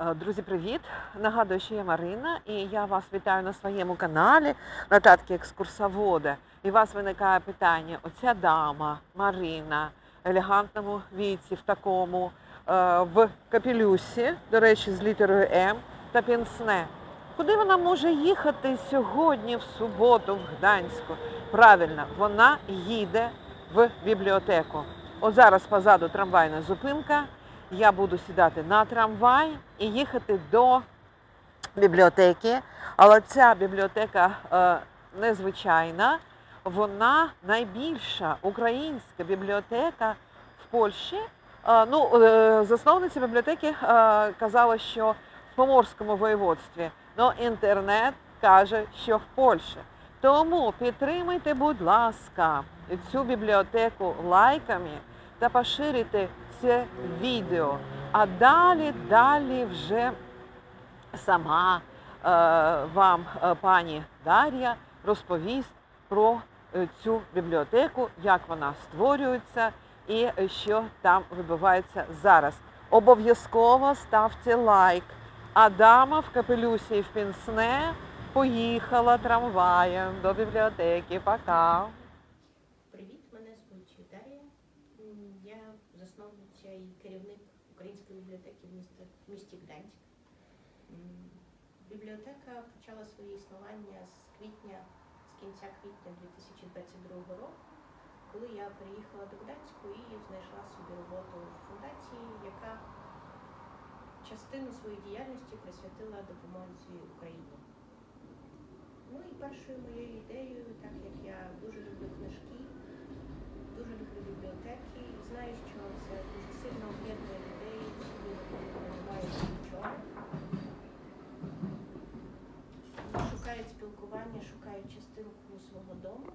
Е, Друзі, привіт! Нагадую, що я Марина, і я вас вітаю на своєму каналі Нотатки екскурсовода. І у вас виникає питання: оця дама Марина в елегантному віці, в такому, е, в капелюсі, до речі, з літерою М та пінсне. Куди вона може їхати сьогодні, в суботу, в Гданську? Правильно, вона їде в бібліотеку. От зараз позаду трамвайна зупинка. Я буду сідати на трамвай і їхати до бібліотеки. Але ця бібліотека е, незвичайна. Вона найбільша українська бібліотека в Польщі. Е, ну, е, засновниця бібліотеки е, казала, що в Поморському воєводстві. але інтернет каже, що в Польщі. Тому підтримайте, будь ласка, цю бібліотеку лайками та поширюйте це відео. А далі, далі вже сама е, вам е, пані Дар'я розповість про е, цю бібліотеку, як вона створюється і що там відбувається зараз. Обов'язково ставте лайк. А дама в капелюсі і в пінсне поїхала трамваєм до бібліотеки. Пока. Привіт, мене звуть Дар'я. М, Я засновниця і керівник Української бібліотеки в місті, в Гданськ. Бібліотека почала своє існування з квітня, з кінця квітня 2022 року, коли я приїхала до Гданську і знайшла собі роботу в фундації, яка частину своєї діяльності присвятила допомозі Україні. Ну і першою моєю ідеєю, так як я дуже люблю книжки, дуже люблю бібліотеки, знаю, що це дуже сильно об'єднує Шукають спілкування, шукають частинку свого дому.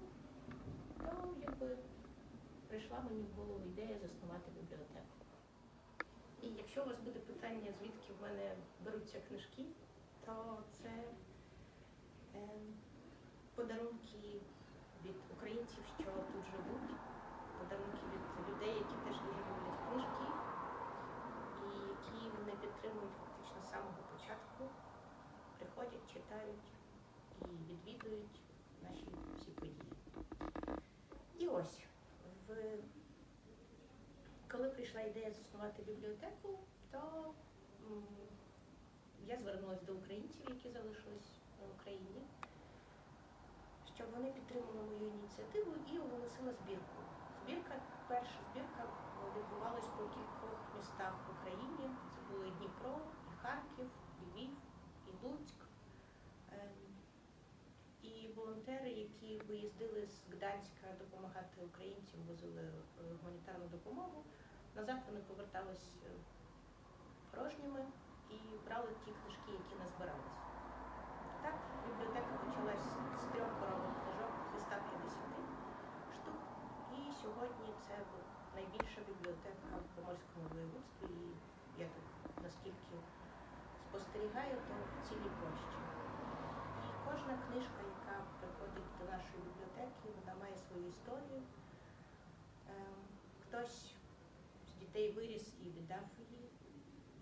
То якби прийшла мені в голову ідея заснувати бібліотеку. І якщо у вас буде питання, звідки в мене беруться книжки, то це Ем, подарунки від українців, що тут живуть, подарунки від людей, які теж дуже люблять книжки, мене підтримують фактично з самого початку, приходять, читають і відвідують наші всі події. І ось, в... коли прийшла ідея заснувати бібліотеку, то я звернулася до українців, які залишились в Україні, щоб вони підтримали мою ініціативу і оголосила збірку. Збірка, перша збірка відбувалась по кількох містах в Україні. Були Дніпро, і Харків, і Львів, і Луцьк. Ем, І волонтери, які виїздили з Гданська допомагати українцям, возили е, гуманітарну допомогу. Назад вони повертались е, порожніми і брали ті книжки, які назбирались. Так, бібліотека почалась з трьох коробок книжок зі 150 штук. І сьогодні це найбільша бібліотека в Поморському воєводстві. І я тут наскільки спостерігаю, то в цілій площі. І кожна книжка, яка приходить до нашої бібліотеки, вона має свою історію. Ем, Хтось з дітей виріс і віддав її.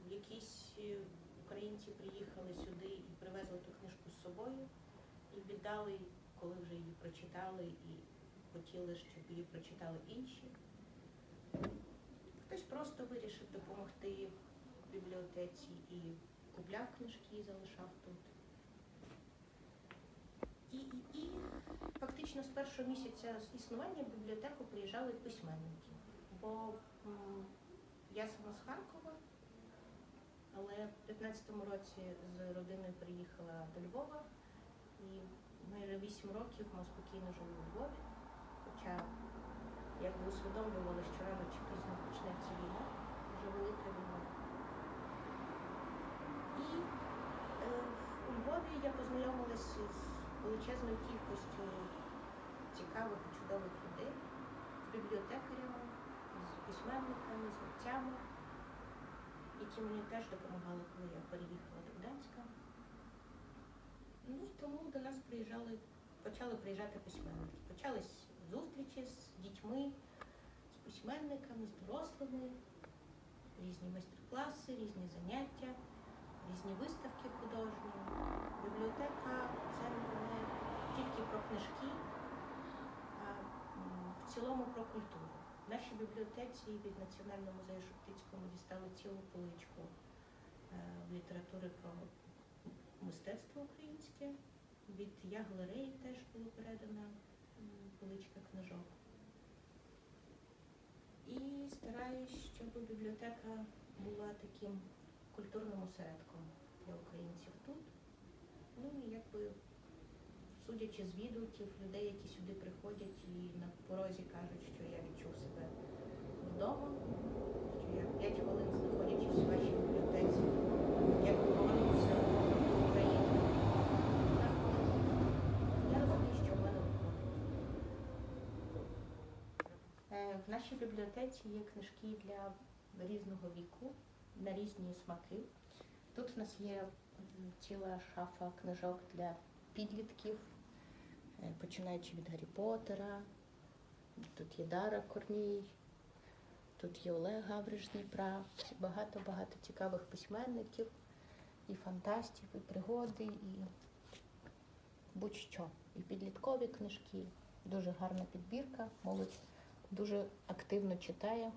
Якісь е, українці приїхали сюди і привезли ту книжку з собою і віддали, коли вже її прочитали і хотіли, щоб її прочитали інші. Хтось просто вирішив допомогти бібліотеці і купляв книжки і залишав тут. І, і, і фактично з першого місяця існування в бібліотеку приїжджали письменники. Бо м, я сама з Харкова, але в 15-му році з родиною приїхала до Львова і майже 8 років ми спокійно жили у Львові. Хоча якби усвідомлювали, що рано чи пізно почнеться війна, вже велика війна. І е, у Львові я познайомилася з величезною кількістю цікавих і чудових людей, з бібліотекарями, з письменниками, з митцями які мені теж допомагали, коли я переїхала до Гданська. Ну тому до нас приїжджали, почали приїжджати письменники. Почались зустрічі з дітьми, з письменниками, з дорослими, різні майстер-класи, різні заняття. Різні виставки художні. Бібліотека це не тільки про книжки, а в цілому про культуру. В нашій бібліотеці від Національного музею Шептицького дістали цілу поличку е, літератури про мистецтво українське. Від я галереї теж було передана поличка книжок. І стараюсь, щоб бібліотека була таким культурним осередком для українців тут. Ну і якби, судячи з відгуків людей, які сюди приходять і на порозі кажуть, що я відчув себе вдома, що я 5 хвилин знаходячись в вашій бібліотеці, я повернувся до України. Я розумію, що в мене виходить. Е, В нашій бібліотеці є книжки для різного віку, на різні смаки. Тут в нас є ціла шафа книжок для підлітків, е, починаючи від Гаррі Поттера. Тут є Дара Корній, тут є Олег Гавриш Дніпра, багато-багато цікавих письменників, і фантастів, і пригоди, і будь-що. І підліткові книжки. Дуже гарна підбірка. Молодь дуже активно читає.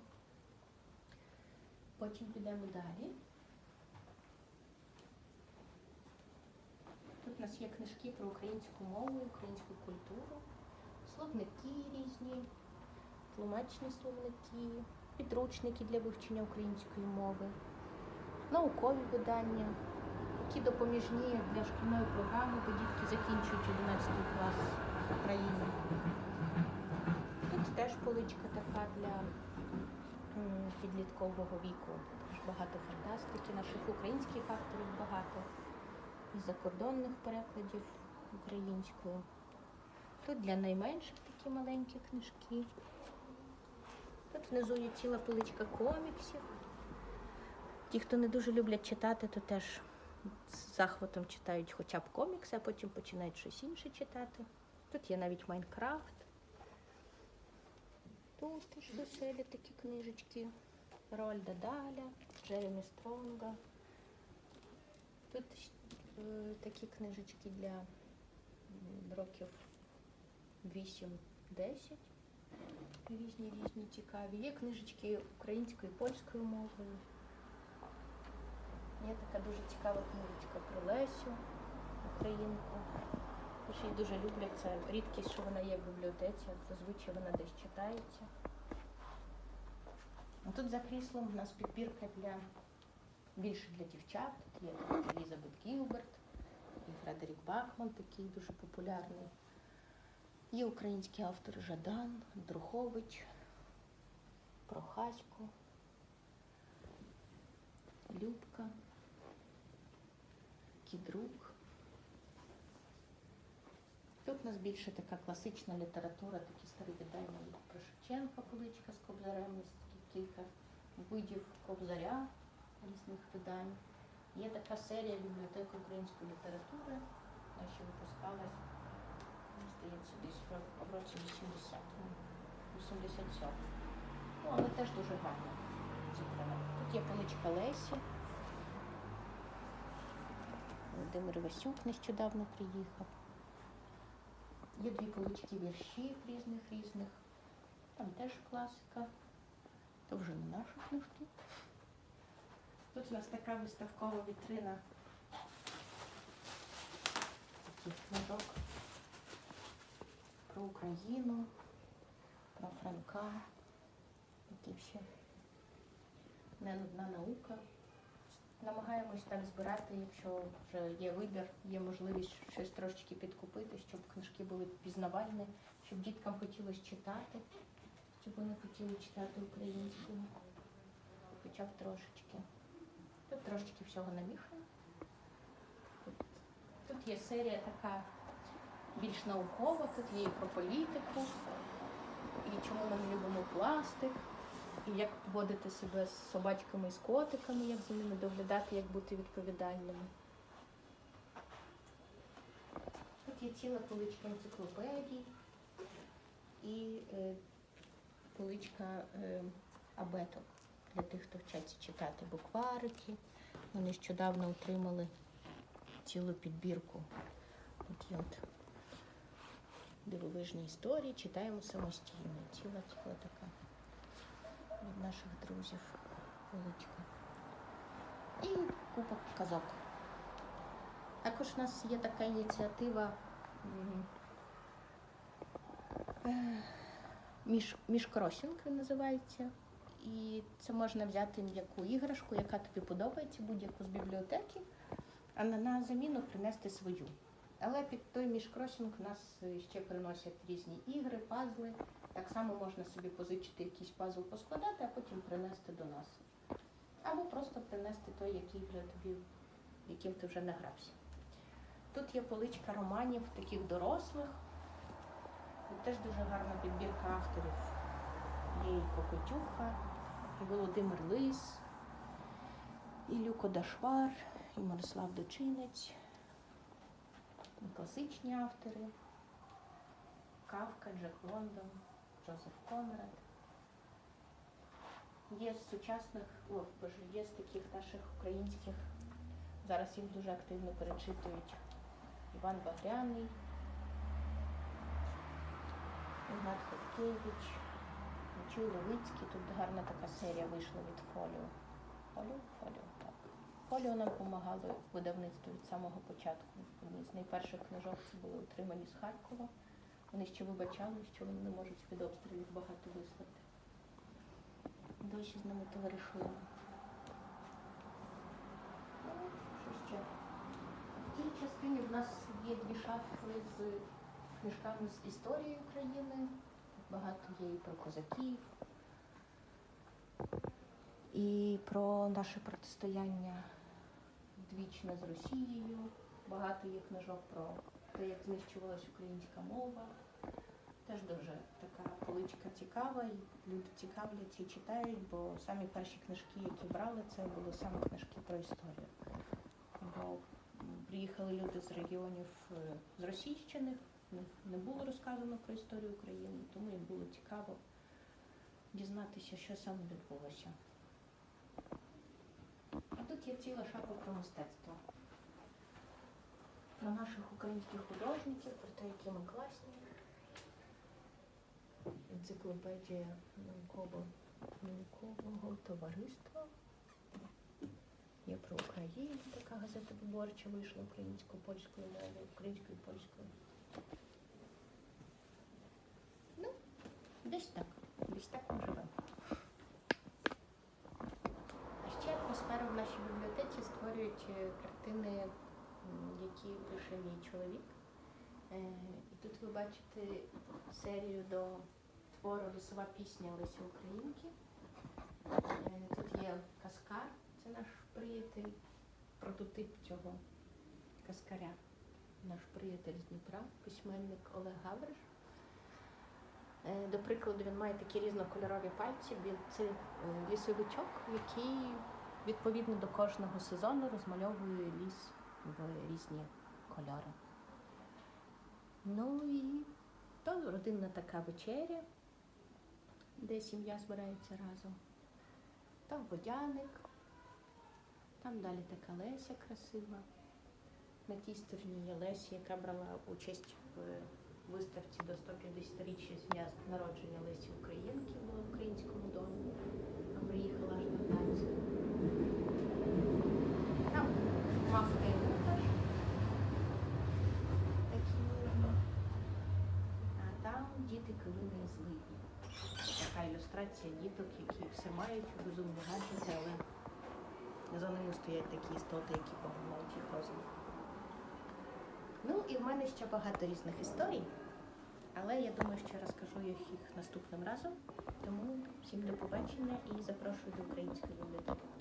Потім підемо далі. Тут у нас є книжки про українську мову, українську культуру, словники різні, тлумачні словники, підручники для вивчення української мови, наукові видання, які допоміжні для шкільної програми, бо дітки закінчують 11 клас України. Тут теж поличка така для підліткового віку. Багато фантастики, наших українських авторів багато, і закордонних перекладів українською. Тут для найменших такі маленькі книжки. Тут внизу є ціла поличка коміксів. Ті, хто не дуже люблять читати, то теж з захватом читають хоча б комікси, а потім починають щось інше читати. Тут є навіть Майнкрафт. Тут теж веселі такі книжечки. Рольда Даля, Джеремі Стронга. Тут е, такі книжечки для років 8-10. Різні різні цікаві. Є книжечки українською і польською мовою. Є така дуже цікава книжечка про Лесю, українку. Тож її дуже люблять. Це рідкість, що вона є в бібліотеці. Зазвичай вона десь читається. А тут за кріслом у нас підбірка для більше для дівчат. Є Елізабет Гілберт і Фредерік Бахман, такий дуже популярний. Є українські автори Жадан, Друхович, Прохасько, Любка, Кідрук. Нас більше така класична література, такі старі видання про Шевченка, поличка з кобзарем, кілька видів кобзаря різних видань. Є така серія бібліотеки української літератури, ще випускалась, здається, десь в- році 80, ну, 87. Ну, але теж дуже гарно зібрана. Тут є поличка Лесі. Володимир Васюк нещодавно приїхав. Є дві полички віршів різних різних. Там теж класика. То вже не наші книжки. Тут у нас така виставкова вітрина таких книжок про Україну, про Франка, які ще не нудна наука. Намагаємось так збирати, якщо вже є вибір, є можливість щось трошечки підкупити, щоб книжки були пізнавальні, щоб діткам хотілося читати, щоб вони хотіли читати українською, хоча б трошечки. Тут трошечки всього. Тут, тут є серія така більш наукова, тут є і про політику, і чому ми не любимо пластик, і як поводити себе з собачками і з котиками, як за ними доглядати, як бути відповідальними. Тут є ціла поличка енциклопедій і е, поличка е, абеток для тих, хто вчаться читати букварики, Ми нещодавно отримали цілу підбірку. От є от дивовижні історії, читаємо самостійно. Ціла ціла така від наших друзів поличка. І купа казок. Також у нас є така ініціатива е, між, міжкросінг він називається. І це можна взяти м'яку іграшку, яка тобі подобається, будь-яку з бібліотеки, а на, заміну принести свою. Але під той міжкросінг у нас ще приносять різні ігри, пазли. Так само можна собі позичити якийсь пазл поскладати, а потім принести до нас. Або просто принести той, який вже тобі, яким ти вже награвся. Тут є поличка романів таких дорослих. Тут теж дуже гарна підбірка авторів. Є і Кокотюха, і Володимир Лис, і Люко Дашвар, і Мирослав Дочинець, і класичні автори, Кавка, Джек Лондон, Джозеф Конрад. Є з сучасних, о, боже, є з таких наших українських, зараз їх дуже активно перечитують Іван Багряний, Ігнат Хоткевич, Мичуй Левицький. Тут гарна така серія вийшла від Фоліо. Фоліо? Фоліо, так. Фоліо нам допомагало в видавництві від самого початку. Одні з найперших книжок це були отримані з Харкова. Вони ще вибачали, що вони не можуть від обстрілів багато вислати. Досі з ними товаришуємо. Ну, що ще? В цій частині в нас є дві шафи з книжками з історії України. Багато є і про козаків, і про наше протистояння двічне з Росією. Багато є книжок про те, як знищувалась українська мова. Теж дуже така поличка цікава, і люди цікавляться і читають, бо самі перші книжки, які брали, це були саме книжки про історію. Бо приїхали люди з регіонів е, з Російщини, не було розказано про історію України, тому їм було цікаво дізнатися, що саме відбулося. А тут є ціла шапка про мистецтво. Про наших українських художників, про те, які ми класні. Енциклопедія науково, наукового товариства. Є про Україну, така газета виборча вийшла українською, польською мовою, українською, польською. Ну, десь так. Десь так ми живемо. А ще атмосферу в нашій бібліотеці створюють е, картини, які пише мій чоловік. Е, І тут ви бачите серію до твору Лісова пісня Лесі Українки. Е, Тут є каскар, це наш приятель, прототип цього каскаря. Наш приятель з Дніпра, письменник Олег Гавриш. Е, До прикладу, він має такі різнокольорові пальці. Це е, лісовичок, який відповідно до кожного сезону розмальовує ліс в різні кольори. Ну і то родинна така вечеря, де сім'я збирається разом. Там водяник, там далі така Леся красива. На тій стороні є Леся, яка брала участь в виставці до 150-річчя з дня народження Лесі Українки в українському домі. А приїхала аж до Гданська. Там мавка і муха. Такі. А там діти килини і злидні. Ілюстрація діток, які все мають, безумні гаджети, але за ними стоять такі істоти, які поглядають їх розум. Ну і в мене ще багато різних історій, але я думаю, що розкажу їх наступним разом. Тому всім до побачення і запрошую до української бібліотеки.